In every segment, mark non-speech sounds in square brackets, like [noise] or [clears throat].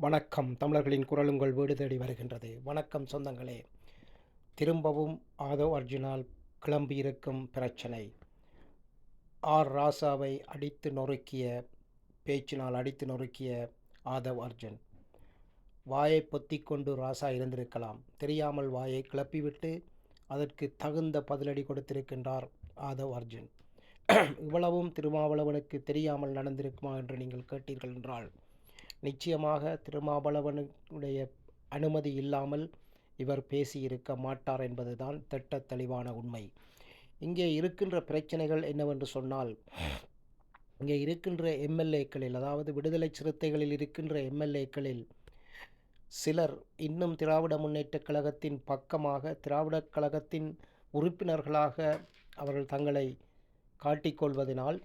வணக்கம். தமிழர்களின் குரல் உங்கள் வீடு தேடி வருகின்றது. வணக்கம் சொந்தங்களே. திரும்பவும் ஆதவ் அர்ஜுனால் கிளம்பியிருக்கும் பிரச்சனை. ஆர். ராசாவை அடித்து நொறுக்கிய பேச்சினால் அடித்து நொறுக்கிய ஆதவ் அர்ஜுன். வாயை பொத்திக்கொண்டு ராசா இருந்திருக்கலாம் தெரியாமல் வாயை கிளப்பிவிட்டு அதற்கு தகுந்த பதிலடி கொடுத்திருக்கின்றார் ஆதவ் அர்ஜுன். [clears throat] இவ்வளவும் திருமாவளவனுக்கு தெரியாமல் நடந்திருக்குமா என்று நீங்கள் கேட்டீர்கள் என்றால் நிச்சயமாக திருமாவளவனுடைய அனுமதி இல்லாமல் இவர் பேசியிருக்க மாட்டார் என்பதுதான் திட்ட தெளிவான உண்மை. இங்கே இருக்கின்ற பிரச்சனைகள் என்னவென்று சொன்னால் இங்கே இருக்கின்ற எம்எல்ஏக்களில் அதாவது விடுதலை சிறுத்தைகளில் இருக்கின்ற எம்எல்ஏக்களில் சிலர் இன்னும் திராவிட முன்னேற்றக் கழகத்தின் பக்கமாக திராவிடக் கழகத்தின் உறுப்பினர்களாக அவர்கள் தங்களை காட்டிக்கொள்வதனால்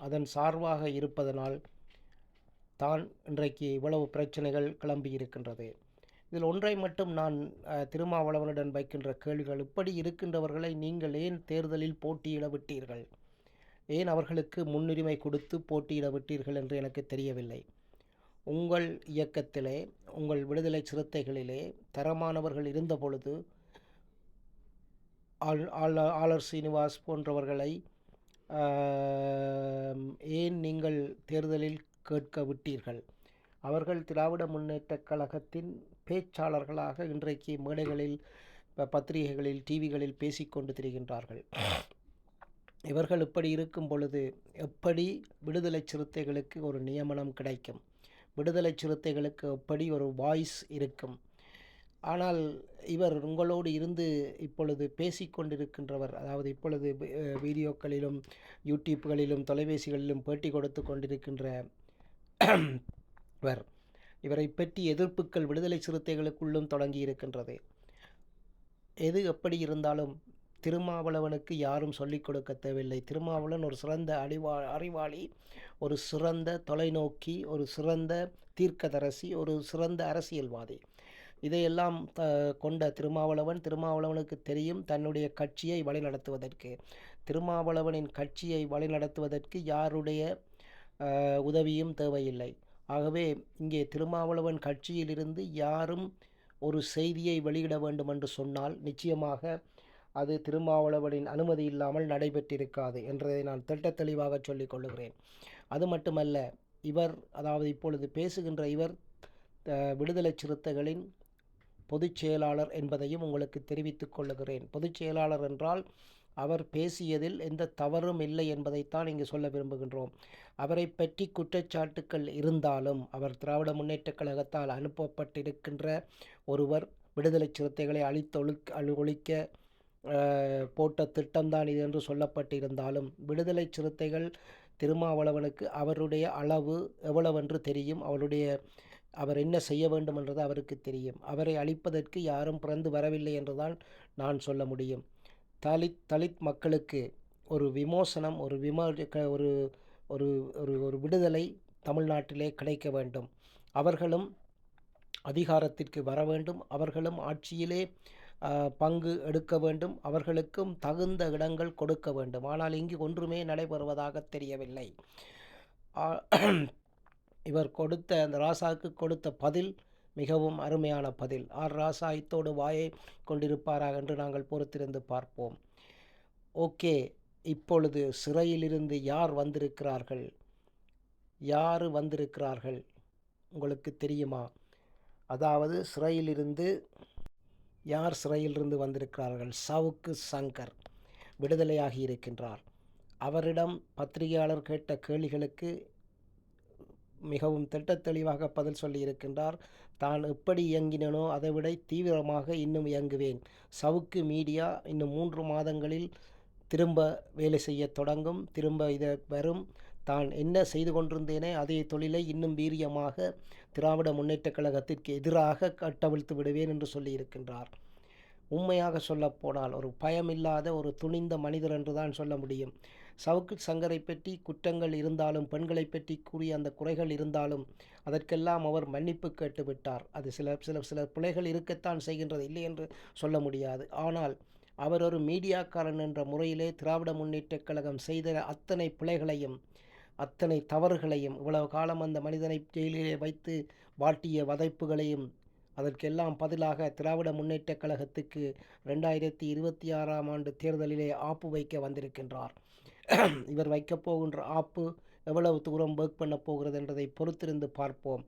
அதன் சார்பாக இருப்பதனால் தான் இன்றைக்கு இவ்வளவு பிரச்சனைகள் கிளம்பி இருக்கின்றது. இதில் ஒன்றை மட்டும் நான் திருமாவளவனுடன் வைக்கின்ற கேள்விகள் இப்படி இருக்கின்றவர்களை நீங்கள் ஏன் தேர்தலில் போட்டியிட விட்டீர்கள்? ஏன் அவர்களுக்கு முன்னுரிமை கொடுத்து போட்டியிட விட்டீர்கள் என்று எனக்கு தெரியவில்லை. உங்கள் இயக்கத்திலே உங்கள் விடுதலை சிறுத்தைகளிலே தரமானவர்கள் இருந்த பொழுது ஆள் ஆளர் சீனிவாஸ் போன்றவர்களை ஏன் நீங்கள் தேர்தலில் கேட்க விட்டீர்கள். அவர்கள் திராவிட முன்னேற்ற கழகத்தின் பேச்சாளர்களாக இன்றைக்கு மேடைகளில் பத்திரிகைகளில் டிவிகளில் பேசிக்கொண்டு திரிகின்றார்கள். இவர்கள் இப்படி இருக்கும் பொழுது எப்படி விடுதலை சிறுத்தைகளுக்கு ஒரு நியமனம் கிடைக்கும்? விடுதலை சிறுத்தைகளுக்கு எப்படி ஒரு வாய்ஸ் இருக்கும்? ஆனால் இவர் உங்களோடு இருந்து இப்பொழுது பேசிக்கொண்டிருக்கின்றவர் அதாவது இப்பொழுது வீடியோக்களிலும் யூடியூப்களிலும் தொலைபேசிகளிலும் பேட்டி கொடுத்து கொண்டிருக்கின்ற [clears throat] வர் இவரை பற்றி எதிர்ப்புகள் விடுதலை சிறுத்தைகளுக்குள்ளும் தொடங்கி இருக்கின்றது. எது எப்படி இருந்தாலும் திருமாவளவனுக்கு யாரும் சொல்லிக் கொடுக்க தேவையில்லை. திருமாவளவன் ஒரு சிறந்த அறிவா அறிவாளி ஒரு சிறந்த தொலைநோக்கி ஒரு சிறந்த தீர்க்கதரசி ஒரு சிறந்த அரசியல்வாதி. இதையெல்லாம் த கொண்ட திருமாவளவன் திருமாவளவனுக்கு தெரியும் தன்னுடைய கட்சியை வழிநடத்துவதற்கு. திருமாவளவனின் கட்சியை வழிநடத்துவதற்கு யாருடைய உதவியும் தேவையில்லை. ஆகவே இங்கே திருமாவளவன் கட்சியிலிருந்து யாரும் ஒரு செய்தியை வெளியிட வேண்டும் என்று சொன்னால் நிச்சயமாக அது திருமாவளவனின் அனுமதி இல்லாமல் நடைபெற்றிருக்காது என்றதை நான் திட்ட தெளிவாக சொல்லிக் கொள்ளுகிறேன். அது மட்டுமல்ல இவர் அதாவது இப்பொழுது பேசுகின்ற இவர் விடுதலை சிறுத்தைகளின் பொதுச் செயலாளர் என்பதையும் உங்களுக்கு தெரிவித்துக் கொள்ளுகிறேன். பொதுச் செயலாளர் என்றால் அவர் பேசியதில் எந்த தவறும் இல்லை என்பதைத்தான் இங்கு சொல்ல விரும்புகின்றோம். அவரை பற்றி குற்றச்சாட்டுக்கள் இருந்தாலும் அவர் திராவிட முன்னேற்றக் கழகத்தால் அனுப்பப்பட்டிருக்கின்ற ஒருவர் விடுதலை சிறுத்தைகளை அழித்தொழுக் அழி ஒழிக்க போட்ட திட்டம்தான் இது என்று சொல்லப்பட்டிருந்தாலும் விடுதலை சிறுத்தைகள் திருமாவளவனுக்கு அவருடைய அளவு எவ்வளவென்று தெரியும் அவருடைய அவர் என்ன செய்ய வேண்டும் என்றது அவருக்கு தெரியும். அவரை அழிப்பதற்கு யாரும் பிறந்து வரவில்லை என்றுதான் நான் சொல்ல முடியும். தலித் தலித் மக்களுக்கு ஒரு விமோசனம் ஒரு விமோ க- ஒரு ஒரு ஒரு ஒரு விடுதலை தமிழ்நாட்டிலே கிடைக்க வேண்டும். அவர்களும் அதிகாரத்திற்கு வர வேண்டும். அவர்களும் ஆட்சியிலே பங்கு எடுக்க வேண்டும். அவர்களுக்கும் தகுந்த இடங்கள் கொடுக்க வேண்டும். ஆனால் இங்கு ஒன்றுமே நடைபெறுவதாக தெரியவில்லை. இவர் கொடுத்த அந்த ராசாவுக்கு கொடுத்த பதில் மிகவும் அருமையான பதில். ஆர். ராசா இத்தோடு வாயை கொண்டிருப்பாரா என்று நாங்கள் பொறுத்திருந்து பார்ப்போம். ஓகே இப்பொழுது சிறையிலிருந்து யார் வந்திருக்கிறார்கள்? யார் வந்திருக்கிறார்கள்? உங்களுக்கு தெரியுமா? அதாவது சிறையிலிருந்து யார் சிறையிலிருந்து வந்திருக்கிறார்கள்? சவுக்கு சங்கர் விடுதலையாகி இருக்கின்றார். அவரிடம் பத்திரிகையாளர் கேட்ட கேள்விகளுக்கு மிகவும் திட்டத் தெளிவாக பதில் சொல்லியிருக்கின்றார். தான் எப்படி இயங்கினனோ அதைவிட தீவிரமாக இன்னும் இயங்குவேன். சவுக்கு மீடியா இன்னும் மூன்று மாதங்களில் திரும்ப வேலை செய்ய தொடங்கும். திரும்ப இதை வரும். தான் என்ன செய்து கொண்டிருந்தேனே அதே தொழிலை இன்னும் வீரியமாக திராவிட முன்னேற்றக் கழகத்திற்கு எதிராக கட்டவிழ்த்து விடுவேன் என்று சொல்லியிருக்கின்றார். உண்மையாக சொல்லப்போனால் ஒரு பயமில்லாத ஒரு துணிந்த மனிதர் என்று தான் சொல்ல முடியும். சவுக்கு சங்கரை பற்றி குற்றங்கள் இருந்தாலும் பெண்களை பற்றி கூறிய அந்த குறைகள் இருந்தாலும் அதற்கெல்லாம் அவர் மன்னிப்பு கேட்டுவிட்டார் அது சில சில சில பிழைகள் இருக்கத்தான் செய்கின்றது இல்லை என்று சொல்ல முடியாது. ஆனால் அவர் ஒரு மீடியாக்காரன் என்ற முறையிலே திராவிட முன்னேற்றக் கழகம் செய்த அத்தனை பிழைகளையும் அத்தனை தவறுகளையும் இவ்வளவு காலம் அந்த மனிதனை ஜெயிலிலே வைத்து வாட்டிய வதைப்புகளையும் அதற்கெல்லாம் பதிலாக திராவிட முன்னேற்றக் கழகத்துக்கு ரெண்டாயிரத்தி இருபத்தி ஆறாம் ஆண்டு தேர்தலிலே ஆப்பு வைக்க வந்திருக்கின்றார். [clears throat] இவர் வைக்கப் போகின்ற ஆப்பு எவ்வளவு தூரம் ஒர்க் பண்ண போகிறது என்றதை பொறுத்திருந்து பார்ப்போம்.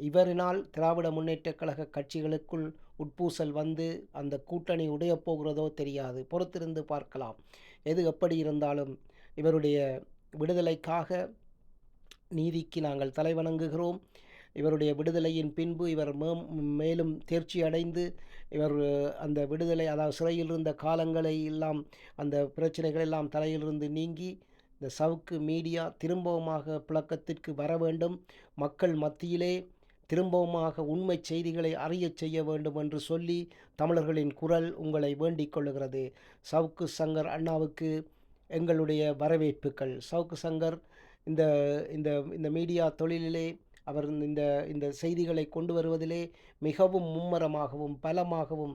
இவரினால் திராவிட முன்னேற்றக் கழக கட்சிகளுக்குள் உட்பூசல் வந்து அந்த கூட்டணி உடையப் போகிறதோ தெரியாது. பொறுத்திருந்து பார்க்கலாம். எது எப்படி இருந்தாலும் இவருடைய விடுதலைக்காக நீதிக்கு நாங்கள் தலைவணங்குகிறோம். இவருடைய விடுதலையின் பின்பு இவர் மேம் மேலும் தேர்ச்சி அடைந்து இவர் அந்த விடுதலை அதாவது சிறையில் இருந்த காலங்களை எல்லாம் அந்த பிரச்சனைகள் எல்லாம் தலையிலிருந்து நீங்கி இந்த சவுக்கு மீடியா திரும்பவுமாக புழக்கத்திற்கு வர வேண்டும். மக்கள் மத்தியிலே திரும்பவுமாக உண்மை செய்திகளை அறியச் செய்ய வேண்டும் என்று சொல்லி தமிழர்களின் குரல் உங்களை வேண்டிக் கொள்ளுகிறது. சவுக்கு சங்கர் அண்ணாவுக்கு எங்களுடைய வரவேற்புகள். சவுக்கு சங்கர் இந்த இந்த இந்த மீடியா தொழிலிலே அவர் இந்த இந்த செய்திகளை கொண்டு வருவதிலே மிகவும் மும்மரமாகவும் பலமாகவும்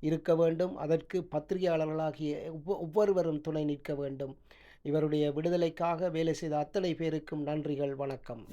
இருக்க வேண்டும். அதற்கு பத்திரிகையாளர்களாகிய ஒவ்வொ ஒவ்வொருவரும் துணை நிற்க வேண்டும். இவருடைய விடுதலைக்காக வேலை செய்த அத்தனை பேருக்கும் நன்றிகள் வணக்கம்.